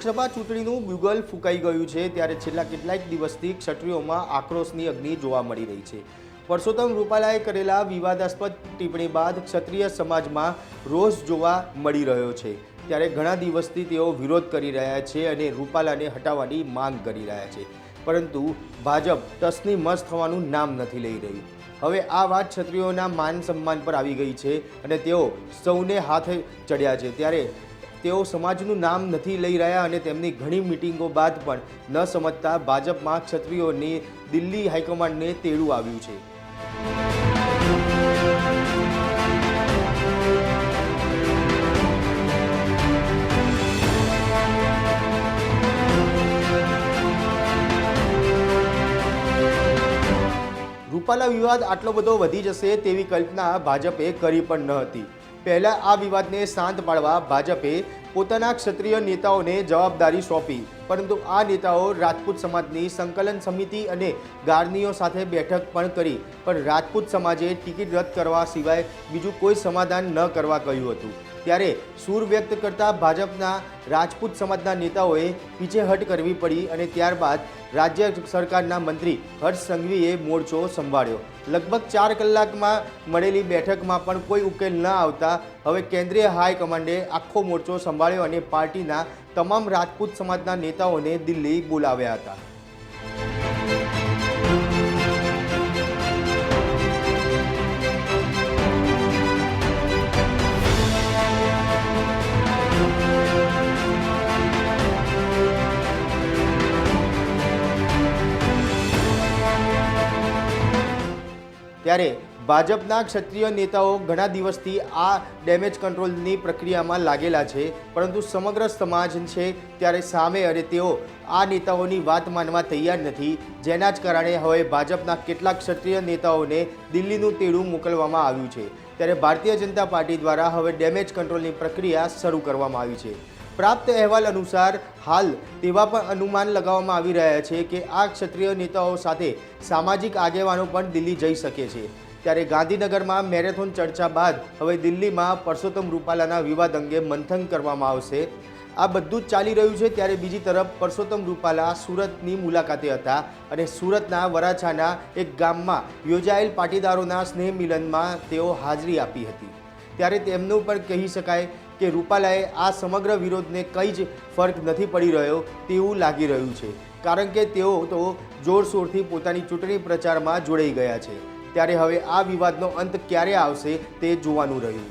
લોકસભા ચૂંટણીનું બ્યુગલ ફૂંકાઈ ગયું છે, ત્યારે છેલ્લા કેટલાક દિવસથી ક્ષત્રિયોમાં આક્રોશની અગ્નિ જોવા મળી રહી છે. પરસોત્તમ રૂપાલાએ કરેલા વિવાદાસ્પદ ટિપ્પણી બાદ ક્ષત્રિય સમાજમાં રોષ જોવા મળી રહ્યો છે. ત્યારે ઘણા દિવસથી તેઓ વિરોધ કરી રહ્યા છે અને રૂપાલાને હટાવવાની માંગ કરી રહ્યા છે. પરંતુ ભાજપ ટસની મસ્ત થવાનું નામ નથી લઈ રહ્યું. હવે આ વાત ક્ષત્રિયોના માન સન્માન પર આવી ગઈ છે અને તેઓ સૌને હાથે ચડ્યા છે. ત્યારે તેઓ સમાજનું નામ નથી લઈ રહ્યા અને તેમની ઘણી મિટિંગો બાદ પણ ન સમજતા ભાજપમાં ક્ષત્રિયોની દિલ્હી હાઈકમાન્ડને તેડું આવ્યું છે. રૂપાલા વિવાદ આટલો બધો વધી જશે તેવી કલ્પના ભાજપે કરી પણ ન હતી. પહેલા આ વિવાદને શાંત પાડવા ભાજપે પોતાના ક્ષત્રિય નેતાઓને જવાબદારી સોંપી. પરંતુ આ નેતાઓ રાજપૂત સમાજની સંકલન સમિતિ અને ગાર્નીઓ સાથે બેઠક પણ કરી. પણ રાજપૂત સમાજે ટિકિટ રદ કરવા સિવાય બીજું કોઈ સમાધાન ન કરવા કહ્યું હતું. ત્યારે સૂર વ્યક્ત કરતા ભાજપના રાજપૂત સમાજના નેતાઓએ પીછેહટ કરવી પડી અને ત્યારબાદ રાજ્ય સરકારના મંત્રી હર્ષ સંઘવીએ મોરચો સંભાળ્યો. લગભગ ચાર કલાકમાં મળેલી બેઠકમાં પણ કોઈ ઉકેલ ન આવતા હવે કેન્દ્રીય હાઈકમાન્ડે આખો મોરચો સંભાળ્યો અને પાર્ટીના તમામ રાજપૂત સમાજના નેતાઓને દિલ્હી બોલાવ્યા હતા. ત્યારે ભાજપના ક્ષત્રિય નેતાઓ ઘણા દિવસથી આ ડેમેજ કંટ્રોલની પ્રક્રિયામાં લાગેલા છે, પરંતુ સમગ્ર સમાજ છે ત્યારે સામે અને તેઓ આ નેતાઓની વાત માનવા તૈયાર નથી. જેના જ કારણે હવે ભાજપના કેટલાક ક્ષત્રિય નેતાઓને દિલ્હીનું તેડું મોકલવામાં આવ્યું છે. ત્યારે ભારતીય જનતા પાર્ટી દ્વારા હવે ડેમેજ કંટ્રોલની પ્રક્રિયા શરૂ કરવામાં આવી છે. પ્રાપ્ત અહેવાલ અનુસાર હાલ તેવા પણ અનુમાન લગાવવામાં આવી રહ્યા છે કે આ ક્ષત્રિય નેતાઓ સાથે સામાજિક આગેવાનો પણ દિલ્હી જઈ શકે છે. ત્યારે ગાંધીનગરમાં મેરેથોન ચર્ચા બાદ હવે દિલ્હીમાં પરસોત્તમ રૂપાલાના વિવાદ અંગે મંથન કરવામાં આવશે. આ બધું જ ચાલી રહ્યું છે ત્યારે બીજી તરફ પરસોત્તમ રૂપાલા સુરતની મુલાકાતે હતા અને સુરતના વરાછાના એક ગામમાં યોજાયેલ પાટીદારોના સ્નેહ મિલનમાં તેઓ હાજરી આપી હતી. ત્યારે તેમનું પણ કહી શકાય કે રૂપાલાએ આ સમગ્ર વિરોધને કંઈ જ ફરક નથી પડી રહ્યો તેવું લાગી રહ્યું છે. કારણ કે તેઓ તો જોરશોરથી પોતાની ચૂંટણી પ્રચારમાં જોડાઈ ગયા છે. ત્યારે હવે આ વિવાદનો અંત ક્યારે આવશે તે જોવાનું રહ્યું.